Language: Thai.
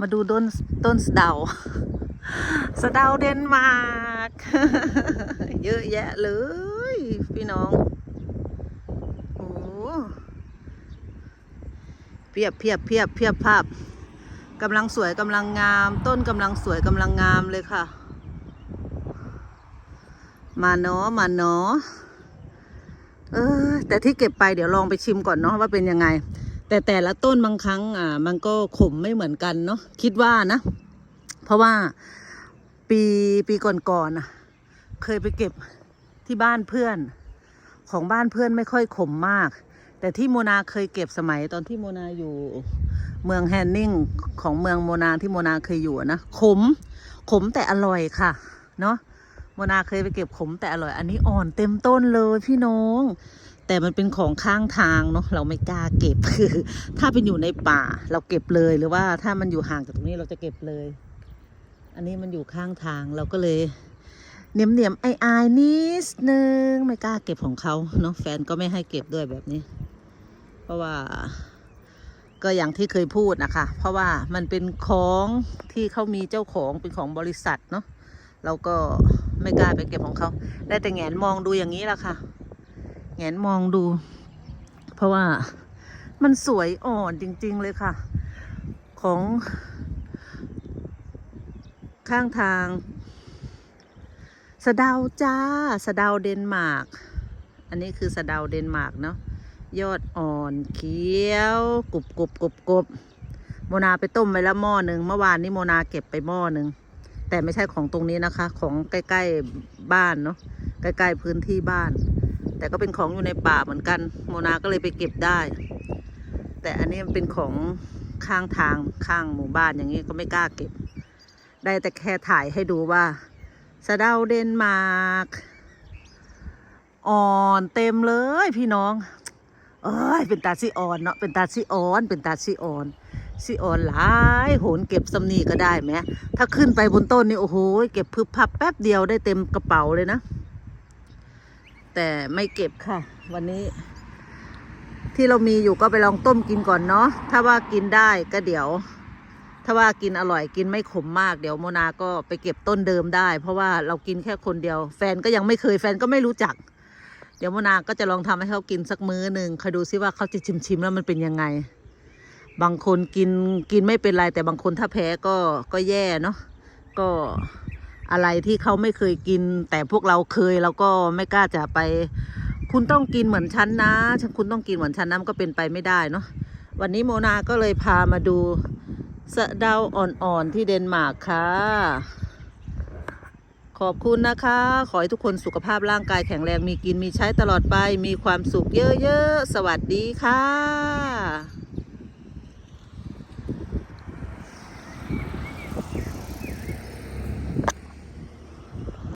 มาดูต้นต้นสะเดา สะเดาเดนมาร์กเยอะแยะเลย พี่น้องโอ้เพียบเพียบเพียบเพียบภาพกำลังสวยกำลังงาม ต้นกำลังสวยกำลังงามเลยค่ะ มาเนาะมาเนาะเออแต่ที่เก็บไปเดี๋ยวลองไปชิมก่อนเนาะว่าเป็นยังไง แต่แต่ละต้นบางครั้งอ่ามันก็ขมไม่เหมือนกันเนาะคิดว่านะ เพราะว่าปีปีก่อนๆน่ะ เคยไปเก็บที่บ้านเพื่อน ของบ้านเพื่อนไม่ค่อยขมมาก แต่ที่โมนาเคยเก็บสมัยตอนที่โมนาอยู่เมืองแฮนนิงของเมืองโมนาที่โมนาเคยอยู่นะขมขมแต่อร่อยค่ะ เนาะโมนาเคยไปเก็บขมแต่อร่อย อันนี้อ่อนเต็มต้นเลยพี่น้อง แต่มันเป็นของข้างทางเนาะเราไม่กล้าเก็บคือ ถ้าเป็นอยู่ในป่าเราเก็บเลยหรือว่าถ้ามันอยู่ห่างจากตรงนี้เราจะเก็บเลย อันนี้มันอยู่ข้างทางเราก็เลยเนียมเนียมๆไออายนิดนึงไม่กล้าเก็บของเขาเนาะแฟนก็ไม่ให้เก็บด้วยแบบนี้ เพราะว่า ก็อย่างที่เคยพูดนะคะ เพราะว่ามันเป็นของที่เขามีเจ้าของเป็นของบริษัทเนาะเราก็ไม่กล้าไปเก็บของเขาได้แต่แงนมองดูอย่างนี้แหละค่ะ แงนมองดู เพราะว่ามันสวยอ่อนจริง ๆ เลยค่ะ ของ ข้างทาง สะดาจ้า สะดาเดนมาร์ก อันนี้คือสะดาเดนมาร์กเนาะ ยอดอ่อนเขียวกรุบกรุบกรุบกรุบโมนาไปต้มไว้แล้วหม้อหนึ่งเมื่อวานนี้โมนาเก็บไปหม้อหนึ่งแต่ไม่ใช่ของตรงนี้นะคะ ของใกล้ ๆ บ้านเนาะใกล้ ๆ พื้นที่บ้าน แต่ก็เป็นของอยู่ในป่าเหมือนกัน โมนาก็เลยไปเก็บได้ แต่อันนี้มันเป็นของข้างทางข้างหมู่บ้านอย่างนี้ก็ไม่กล้าเก็บ ได้แต่แค่ถ่ายให้ดูว่าสะเดาเดนมาร์กอ่อนเต็มเลยพี่น้อง เอ้ยเป็นตาซีอ่อนเนาะเป็นตาซีอ่อน เป็นตาซีอ่อนซีอ่อนหลายโหนเก็บสำนีก็ได้ไหมถ้าขึ้นไปบนต้นนี่โอ้โหเก็บพึบพับแป๊บเดียวได้เต็มกระเป๋าเลยนะ แต่ไม่เก็บค่ะ วันนี้ ที่เรามีอยู่ก็ไปลองต้มกินก่อนเนาะถ้าว่ากินได้ก็เดี๋ยว ถ้าว่ากินอร่อยกินไม่ขมมากเดี๋ยวโมนาก็ไปเก็บต้นเดิมได้ เพราะว่าเรากินแค่คนเดียว แฟนก็ยังไม่เคยแฟนก็ไม่รู้จัก เดี๋ยวโมนาก็จะลองทำให้เขากินสักมื้อหนึ่งคอยดูซิว่าเขาจะชิมชิมแล้วมันเป็นยังไง บางคนกินกินไม่เป็นไรแต่บางคนถ้าแพ้ก็ก็แย่เนาะก็ อะไรที่เขาไม่เคยกิน แต่พวกเราเคยเราก็ไม่กล้าจะไป คุณต้องกินเหมือนฉันนะฉันคุณต้องกินเหมือนฉันนะมันก็เป็นไปไม่ได้เนาะวันนี้โมนาก็เลยพามาดูสะเดาอ่อนๆที่เดนมาร์กค่ะ ขอบคุณนะคะ ขอให้ทุกคนสุขภาพร่างกายแข็งแรงมีกินมีใช้ตลอดไป มีความสุขเยอะๆ สวัสดีค่ะ